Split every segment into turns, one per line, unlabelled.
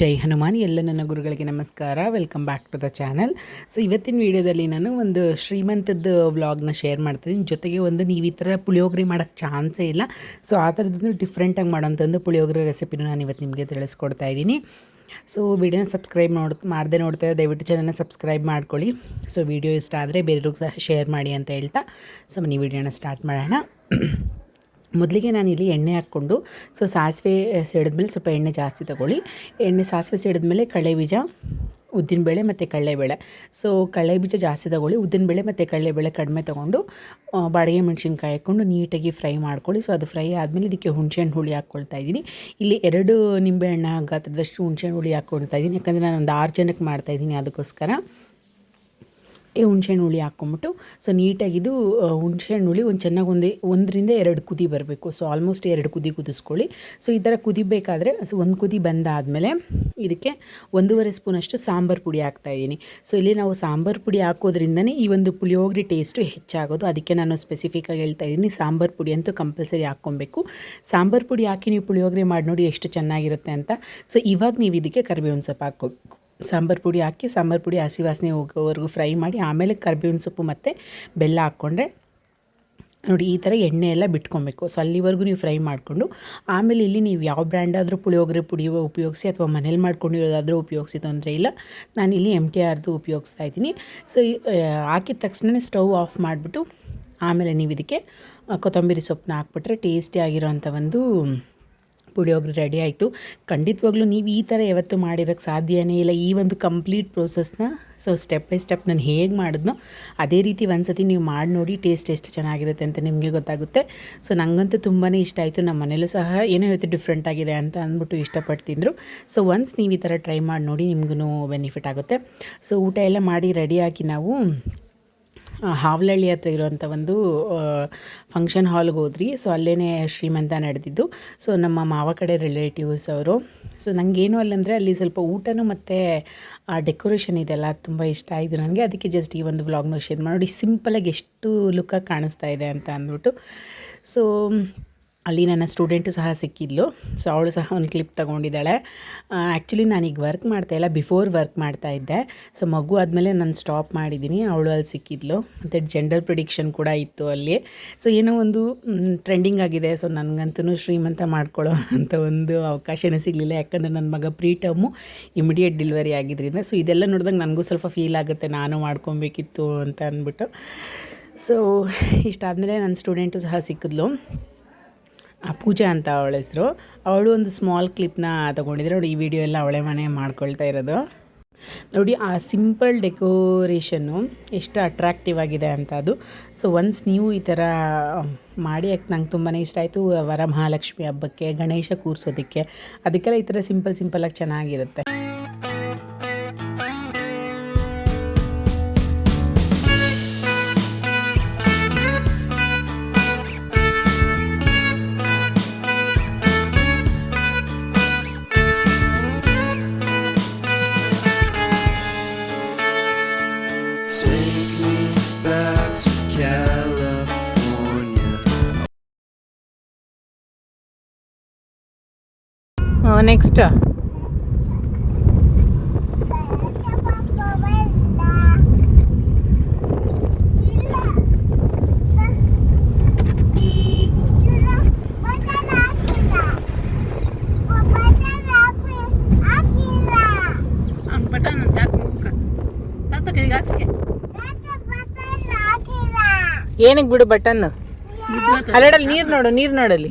ಜೈ ಹನುಮಾನ್, ಎಲ್ಲ ನನ್ನ ಗುರುಗಳಿಗೆ ನಮಸ್ಕಾರ. Welcome back to the channel so ಇವತ್ತಿನ ವಿಡಿಯೋದಲ್ಲಿ ನಾನು ಒಂದು ಶ್ರೀಮಂತದ ವ್ಲಾಗ್ನ ಶೇರ್ ಮಾಡ್ತಿದ್ದೀನಿ. ಜೊತೆಗೆ ಒಂದು ನೀವು ಈ ಥರ ಪುಳಿಯೋಗರೆ ಮಾಡೋಕ್ಕೆ ಚಾನ್ಸೇ ಇಲ್ಲ. ಸೊ ಆ ಥರದ್ದು ಡಿಫ್ರೆಂಟಾಗಿ ಮಾಡೋಂಥದ್ದು ಪುಳಿಯೋಗರೆ ರೆಸಿಪಿನ ನಾನು ಇವತ್ತು ನಿಮಗೆ ತಿಳಿಸ್ಕೊಡ್ತಾ ಇದ್ದೀನಿ. ಸೊ ವಿಡಿಯೋನ ಸಬ್ಸ್ಕ್ರೈಬ್ ನೋಡ್, ಮಾಡದೆ ನೋಡ್ತಾ ದಯವಿಟ್ಟು ಚಾನಲ್ನ ಸಬ್ಸ್ಕ್ರೈಬ್ ಮಾಡ್ಕೊಳ್ಳಿ. ಸೊ ವಿಡಿಯೋ ಇಷ್ಟ ಆದರೆ ಬೇರೆಯವ್ರಿಗೆ ಸಹ ಶೇರ್ ಮಾಡಿ ಅಂತ ಹೇಳ್ತಾ. ಸೊ ಮನಿ ವಿಡಿಯೋನ ಸ್ಟಾರ್ಟ್ ಮಾಡೋಣ. ಮೊದಲಿಗೆ ನಾನು ಇಲ್ಲಿ ಎಣ್ಣೆ ಹಾಕ್ಕೊಂಡು ಸೊ ಸಾಸಿವೆ ಸಿಡಿದ್ಮೇಲೆ ಸ್ವಲ್ಪ ಎಣ್ಣೆ ಜಾಸ್ತಿ ತಗೊಳ್ಳಿ. ಎಣ್ಣೆ, ಸಾಸಿವೆ ಸಿಡಿದ್ಮೇಲೆ ಕಳೆ ಬೀಜ ಉದ್ದಿನಬೇಳೆ ಮತ್ತು ಕಡಲೆಬೇಳೆ. ಸೊ ಕಳೆ ಬೀಜ ಜಾಸ್ತಿ ತಗೊಳ್ಳಿ, ಉದ್ದಿನಬೇಳೆ ಮತ್ತು ಕಡಲೆಬೇಳೆ ಕಡಿಮೆ ತೊಗೊಂಡು ಬಾಡಿಗೆ ಮೆಣಸಿನ್ಕಾಯಿ ಹಾಕ್ಕೊಂಡು ನೀಟಾಗಿ ಫ್ರೈ ಮಾಡ್ಕೊಳ್ಳಿ. ಸೊ ಅದು ಫ್ರೈ ಆದಮೇಲೆ ಇದಕ್ಕೆ ಹುಣಸೆಹಣ್ಣು ಹುಳಿ ಹಾಕ್ಕೊಳ್ತಾ ಇದ್ದೀನಿ. ಇಲ್ಲಿ ಎರಡು ನಿಂಬೆಹಣ್ಣು ಗಾತ್ರದಷ್ಟು ಹುಣಸೆಹಣ್ಣು ಹುಳಿ ಹಾಕ್ಕೊಳ್ತಾ ಇದ್ದೀನಿ. ಯಾಕಂದರೆ ನಾನು ಒಂದು ಆರು ಜನಕ್ಕೆ ಮಾಡ್ತಾಯಿದ್ದೀನಿ ಅದಕ್ಕೋಸ್ಕರ. ಹುಣ್ಸೆಹಣ್ಣು ಹುಳಿ ಹಾಕ್ಕೊಂಬಿಟ್ಟು ಸೊ ನೀಟಾಗಿದು ಹುಣ್ಸೆಹಣ್ಣು ಹುಳಿ ಒಂದು ಚೆನ್ನಾಗಿ ಒಂದು, ಒಂದರಿಂದ ಎರಡು ಕುದಿ ಬರಬೇಕು. ಸೊ ಆಲ್ಮೋಸ್ಟ್ ಎರಡು ಕುದಿ ಕುದಿಸ್ಕೊಳ್ಳಿ. ಸೊ ಈ ಥರ ಕುದಿಬೇಕಾದ್ರೆ ಸೊ ಒಂದು ಕುದಿ ಬಂದಾದಮೇಲೆ ಇದಕ್ಕೆ ಒಂದೂವರೆ ಸ್ಪೂನಷ್ಟು ಸಾಂಬಾರು ಪುಡಿ ಹಾಕ್ತಾಯಿದ್ದೀನಿ ಸೊ ಇಲ್ಲಿ ನಾವು ಸಾಂಬಾರು ಪುಡಿ ಹಾಕೋದ್ರಿಂದನೇ ಈ ಒಂದು ಪುಳಿಯೋಗರೆ ಟೇಸ್ಟು ಹೆಚ್ಚಾಗೋದು. ಅದಕ್ಕೆ ನಾನು ಸ್ಪೆಸಿಫಿಕ್ಕಾಗಿ ಹೇಳ್ತಾ ಇದ್ದೀನಿ, ಸಾಂಬಾರು ಪುಡಿ ಅಂತೂ ಕಂಪಲ್ಸರಿ ಹಾಕ್ಕೊಬೇಕು. ಸಾಂಬಾರು ಪುಡಿ ಹಾಕಿ ನೀವು ಪುಳಿಯೋಗರೆ ಮಾಡಿ ನೋಡಿ ಎಷ್ಟು ಚೆನ್ನಾಗಿರುತ್ತೆ ಅಂತ. ಸೊ ಇವಾಗ ನೀವು ಇದಕ್ಕೆ ಕರಿಬೇವಿನ ಸೊಪ್ಪು ಹಾಕ್ಕೋಬೇಕು. ಸಾಂಬಾರು ಪುಡಿ ಹಾಕಿ, ಸಾಂಬಾರು ಪುಡಿ ಹಸಿ ವಾಸನೆ ಹೋಗೋವರೆಗೂ ಫ್ರೈ ಮಾಡಿ, ಆಮೇಲೆ ಕರ್ಬೇವಿನ ಸೊಪ್ಪು ಮತ್ತು ಬೆಲ್ಲ ಹಾಕ್ಕೊಂಡ್ರೆ ನೋಡಿ ಈ ಥರ ಎಣ್ಣೆ ಎಲ್ಲ ಬಿಟ್ಕೊಬೇಕು. ಸೊ, ಅಲ್ಲಿವರೆಗೂ ನೀವು ಫ್ರೈ ಮಾಡಿಕೊಂಡು, ಆಮೇಲೆ ಇಲ್ಲಿ ನೀವು ಯಾವ ಬ್ರ್ಯಾಂಡ್ ಆದರೂ ಪುಳಿಯೋಗರೆ ಪುಡಿ ಉಪಯೋಗಿಸಿ ಅಥವಾ ಮನೇಲಿ ಮಾಡ್ಕೊಂಡಿರೋದಾದರೂ ಉಪಯೋಗಿಸಿ, ತೊಂದರೆ ಇಲ್ಲ. ನಾನು ಇಲ್ಲಿ ಎಂ ಟಿ ಆರ್ದು ಉಪಯೋಗಿಸ್ತಾ ಇದ್ದೀನಿ. ಸೊ ಹಾಕಿದ ತಕ್ಷಣ ಸ್ಟವ್ ಆಫ್ ಮಾಡಿಬಿಟ್ಟು, ಆಮೇಲೆ ನೀವು ಇದಕ್ಕೆ ಕೊತ್ತಂಬರಿ ಸೊಪ್ಪನ್ನ ಹಾಕ್ಬಿಟ್ರೆ ಟೇಸ್ಟಿ ಒಂದು ಪುಳಿಯೋಗರೆ ರೆಡಿ ಆಯಿತು. ಖಂಡಿತವಾಗ್ಲೂ ನೀವು ಈ ಥರ ಯಾವತ್ತು ಮಾಡಿರೋಕ್ಕೆ ಸಾಧ್ಯನೇ ಇಲ್ಲ. ಈ ಒಂದು ಕಂಪ್ಲೀಟ್ ಪ್ರೋಸೆಸ್ನ ಸೊ ಸ್ಟೆಪ್ ಬೈ ಸ್ಟೆಪ್ ನಾನು ಹೇಗೆ ಮಾಡಿದ್ನೋ, ಅದೇ ರೀತಿ ಒಂದ್ಸತಿ ನೀವು ಮಾಡಿ ನೋಡಿ ಟೇಸ್ಟ್ ಎಷ್ಟು ಚೆನ್ನಾಗಿರುತ್ತೆ ಅಂತ ನಿಮಗೆ ಗೊತ್ತಾಗುತ್ತೆ. ಸೊ ನನಗಂತೂ ತುಂಬಾ ಇಷ್ಟ ಆಯಿತು. ನಮ್ಮ ಮನೇಲೂ ಸಹ ಏನೋ ಇವತ್ತು ಡಿಫ್ರೆಂಟ್ ಆಗಿದೆ ಅಂತ ಅಂದ್ಬಿಟ್ಟು ಇಷ್ಟಪಟ್ಟು ತಿಂದರು ಸೊ ಒನ್ಸ್ ನೀವು ಈ ಥರ ಟ್ರೈ ಮಾಡಿ ನೋಡಿ ನಿಮಗೂ ಬೆನಿಫಿಟ್ ಆಗುತ್ತೆ. ಸೊ ಊಟ ಎಲ್ಲ ಮಾಡಿ ರೆಡಿಯಾಗಿ ನಾವು ಹಾವಲಹಳ್ಳಿ ಹತ್ರ ಇರುವಂಥ ಒಂದು ಫಂಕ್ಷನ್ ಹಾಲ್ಗೆ ಹೋದ್ರಿ ಸೊ ಅಲ್ಲೇ ಶ್ರೀಮಂತ ನಡೆದಿದ್ದು. ಸೊ ನಮ್ಮ ಮಾವ ಕಡೆ ರಿಲೇಟಿವ್ಸ್ ಅವರು. ಸೊ ನನಗೇನು ಅಲ್ಲಂದರೆ ಅಲ್ಲಿ ಸ್ವಲ್ಪ ಊಟನೂ ಮತ್ತು, ಆ ಡೆಕೋರೇಷನ್ ಇದೆಲ್ಲ ತುಂಬ ಇಷ್ಟ ಆಯಿತು ನನಗೆ. ಅದಕ್ಕೆ ಜಸ್ಟ್ ಈ ಒಂದು ವ್ಲಾಗ್ನ ಶೇರ್ ಮಾಡಿ. ಸಿಂಪಲಾಗಿ ಎಷ್ಟು ಲುಕ್ಕಾಗಿ ಕಾಣಿಸ್ತಾ ಇದೆ ಅಂತ ಅಂದ್ಬಿಟ್ಟು. ಸೊ ಅಲ್ಲಿ ನನ್ನ ಸ್ಟೂಡೆಂಟು ಸಹ ಸಿಕ್ಕಿದ್ಲು. ಸೊ ಅವಳು ಸಹ ಒಂದು ಕ್ಲಿಪ್ ತೊಗೊಂಡಿದ್ದಾಳೆ. ಆ್ಯಕ್ಚುಲಿ ನಾನೀಗ ವರ್ಕ್ ಮಾಡ್ತಾ ಇಲ್ಲ ಬಿಫೋರ್ ವರ್ಕ್ ಮಾಡ್ತಾ ಇದ್ದೆ. ಸೊ ಮಗು ಆದಮೇಲೆ ನಾನು ಸ್ಟಾಪ್ ಮಾಡಿದ್ದೀನಿ ಅವಳು ಅಲ್ಲಿ ಸಿಕ್ಕಿದ್ಲು. ಮತ್ತು ಜೆಂಡರ್ ಪ್ರಿಡಿಕ್ಷನ್ ಕೂಡ ಇತ್ತು ಅಲ್ಲಿ. ಸೊ ಏನೋ ಒಂದು ಟ್ರೆಂಡಿಂಗ್ ಆಗಿದೆ. ಸೊ ನನಗಂತೂ ಶ್ರೀಮಂತ ಮಾಡ್ಕೊಳ್ಳೋ ಅಂತ ಒಂದು ಅವಕಾಶನೇ ಸಿಗಲಿಲ್ಲ. ಯಾಕಂದರೆ ನನ್ನ ಮಗ ಪ್ರೀ ಟರ್ಮು ಇಮಿಡಿಯೇಟ್ ಡೆಲಿವರಿ ಆಗಿದ್ದರಿಂದ ಸೊ ಇದೆಲ್ಲ ನೋಡಿದಾಗ ನನಗೂ ಸ್ವಲ್ಪ ಫೀಲ್ ಆಗುತ್ತೆ, ನಾನು ಮಾಡ್ಕೊಬೇಕಿತ್ತು ಅಂತ ಅಂದ್ಬಿಟ್ಟು. ಸೊ ಇಷ್ಟಾದಮೇಲೆ ನನ್ನ ಸ್ಟೂಡೆಂಟು ಸಹ ಸಿಕ್ಕಿದ್ಲು. ಪೂಜಾ ಅಂತ ಅವಳ ಹೆಸರು. ಅವಳು ಒಂದು ಸ್ಮಾಲ್ ಕ್ಲಿಪ್ನ ತೊಗೊಂಡಿದ್ರೆ ನೋಡಿ, ಈ ವಿಡಿಯೋ ಎಲ್ಲ ಅವಳೆ ಮನೆ ಮಾಡ್ಕೊಳ್ತಾ ಇರೋದು. ನೋಡಿ, ಆ ಸಿಂಪಲ್ ಡೆಕೋರೇಷನ್ನು ಎಷ್ಟು ಅಟ್ರಾಕ್ಟಿವ್ ಆಗಿದೆ ಅಂತ ಅದು. ಸೊ ಒನ್ಸ್ ನೀವು ಈ ಥರ ಮಾಡಿ ಯಾಕೆ ನಂಗೆ ತುಂಬಾ ಇಷ್ಟ ಆಯಿತು. ವರಮಹಾಲಕ್ಷ್ಮಿ ಹಬ್ಬಕ್ಕೆ, ಗಣೇಶ ಕೂರಿಸೋದಕ್ಕೆ, ಅದಕ್ಕೆಲ್ಲ ಈ ಥರ ಸಿಂಪಲ್ ಸಿಂಪಲಾಗಿ ಚೆನ್ನಾಗಿರುತ್ತೆ. ನೆಕ್ಸ್ಟ್ ಏನಕ್ಕೆ ಬಿಡು ಬಟನ್? ಅಲ್ಲಡಲ್ಲಿ ನೀರು ನೋಡು ನೀರು ನೋಡಲ್ಲಿ.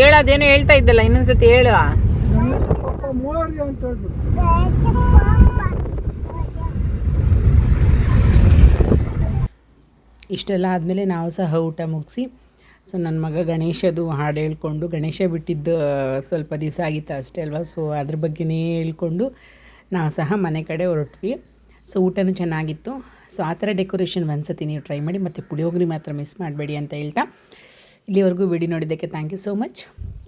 ಹೇಳೋದೇನೋ ಹೇಳ್ತಾ ಇದ್ದಲ್ಲ, ಇನ್ನೊಂದ್ಸತಿ ಹೇಳು. ಇಷ್ಟೆಲ್ಲ ಆದಮೇಲೆ ನಾವು ಸಹ ಊಟ ಮುಗಿಸಿ, ಸೊ ನನ್ನ ಮಗ ಗಣೇಶದು ಹಾಡು ಹೇಳ್ಕೊಂಡು, ಗಣೇಶ ಬಿಟ್ಟಿದ್ದು ಸ್ವಲ್ಪ ದಿವಸ ಆಗಿತ್ತು ಅಷ್ಟೇ ಅಲ್ವಾ? ಸೊ ಅದ್ರ ಬಗ್ಗೆನೇ ಹೇಳ್ಕೊಂಡು ನಾವು ಸಹ ಮನೆ ಕಡೆ ಹೊರಟ್ವಿ. ಸೊ ಊಟನೂ ಚೆನ್ನಾಗಿತ್ತು. ಸೊ ಆ ಥರ ಡೆಕೋರೇಷನ್ ಒಂದ್ಸತಿ ನೀವು ಟ್ರೈ ಮಾಡಿ ಮತ್ತು ಪುಳಿಯೋಗರೆ ಮಾತ್ರ ಮಿಸ್ ಮಾಡಬೇಡಿ ಅಂತ ಹೇಳ್ತಾ ಇಲ್ಲಿವರೆಗೂ ವಿಡಿಯೋ ನೋಡಿದ್ದಕ್ಕೆ ಥ್ಯಾಂಕ್ ಯು ಸೋ ಮಚ್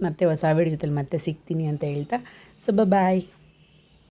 ಮತ್ತೆ ಹೊಸ ವಿಡಿಯೋ ಜೊತೆಲಿ ಮತ್ತೆ ಸಿಗ್ತೀನಿ ಅಂತ ಹೇಳ್ತಾ. So bye